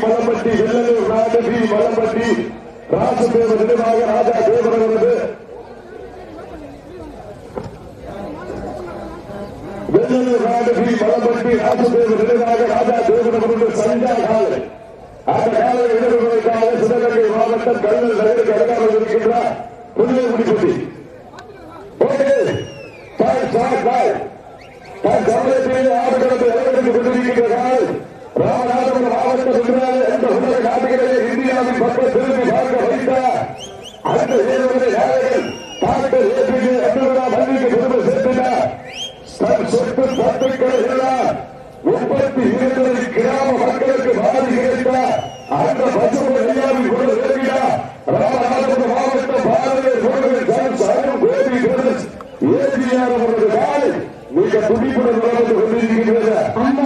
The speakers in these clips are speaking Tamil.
மலம்பட்டி வெள்ளலூர் நாடு பி மலம்பட்டி ராசதேவ நினைவாக ராஜா தேவன் வெள்ளலூர் நாடு பி மலம்பட்டி ராசதேவ நினைவாக ராஜா தேவன் காலை அந்த சிவகங்கை மாவட்டம் கல்லல் நகருக்கு அருகாமல் இருக்கின்றார் புதுவைக்குடிப்பட்டி ஓகே பாய் பாய் பாய் தான் தமிழகத்தில் அந்த ஏழுமலை நாயகன் டாக்டர் ஏபிஜே பள்ளிக்கு பெருமை சேர்த்தினார் தன் சொத்து பத்துக்களை எல்லாம் முப்பத்தி இரண்டு கிராம மக்களுக்கு கிடைத்தார். அந்த பசுமை கொண்டு ராமநாதபுரம் பாரதிய அவரது காலை மிக துடிப்புடன் நடந்து அந்த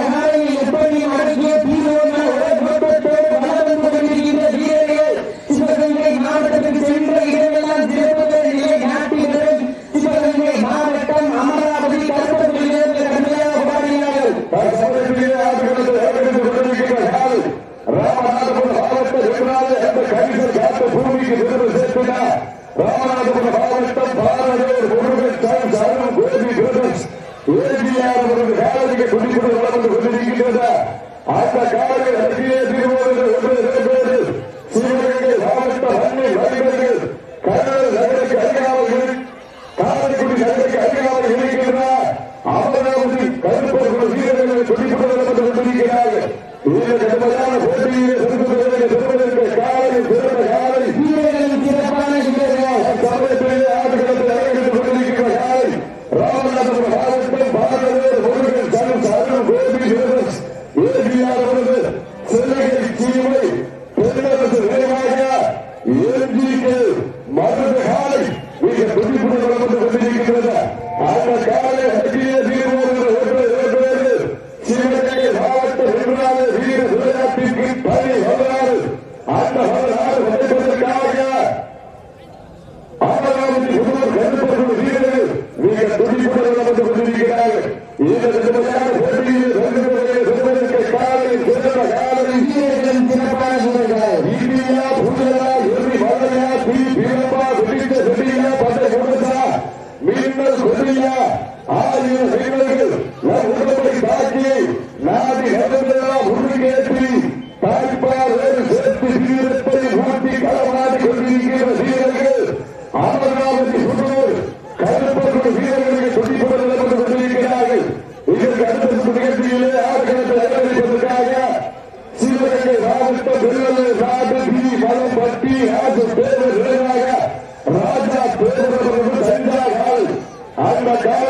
ராமநாதபுரம் மாவட்ட அந்த கவிஞர் காத்த பூமிக்கு பெருமை சேர்த்தினார் ராமநாதபுரம் மாவட்டம் பாரதியர் முருகன் கோபி ஏபிஆர் அவரது வளர்ந்து அந்த அருகே திருவோடு ஒன்று இரண்டு சிவகங்கை மாவட்ட மண்ணை வழிபர்கள் கடல் நகருக்கு அருகாமல் காரைக்குடி நகருக்கு அருகாமல் இருக்கின்றார் அமராவதி கருப்பர்கள் வீரர்களை துடிப்புடன் வளர்ந்து கொண்டிருக்கிறார்கள் இந்த கடுமையான போட்டியிலே பெருமையை பெறுவதற்கு காலை பிறந்த காலை வீரர்களின் சிறப்பான வீரர்கள் சமயத்திலே ஆடுகளத்தில் இறங்கிட்டுக் கொண்டிருக்கிற காலை ராமநாதபுரம் மாவட்டம் Bharathiyar Murugan son Saran Gopi brothers ABR அவரது செல்லையை சீமை பெருமரசு நினைவாக எம்ஜிக்கு மருது காலை மிக துடிப்புடன் வளர்ந்து கொண்டிருக்கின்றது. அந்த காலை அடியே தீர்வோடு ஒன்று இரண்டு சிவகங்கை மாவட்ட வெகுநாள வீர விளையாட்டிற்கு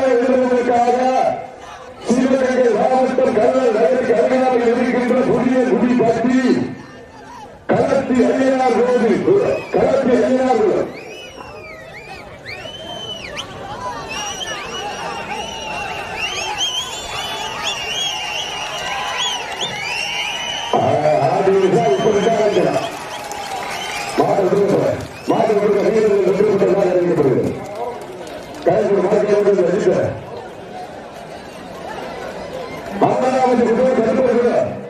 எழுதுவதற்காக மாவட்டம் கல்லல் நகருக்கு அருகாமல் இருக்கின்ற புதிய குடி பற்றி மங்களாவது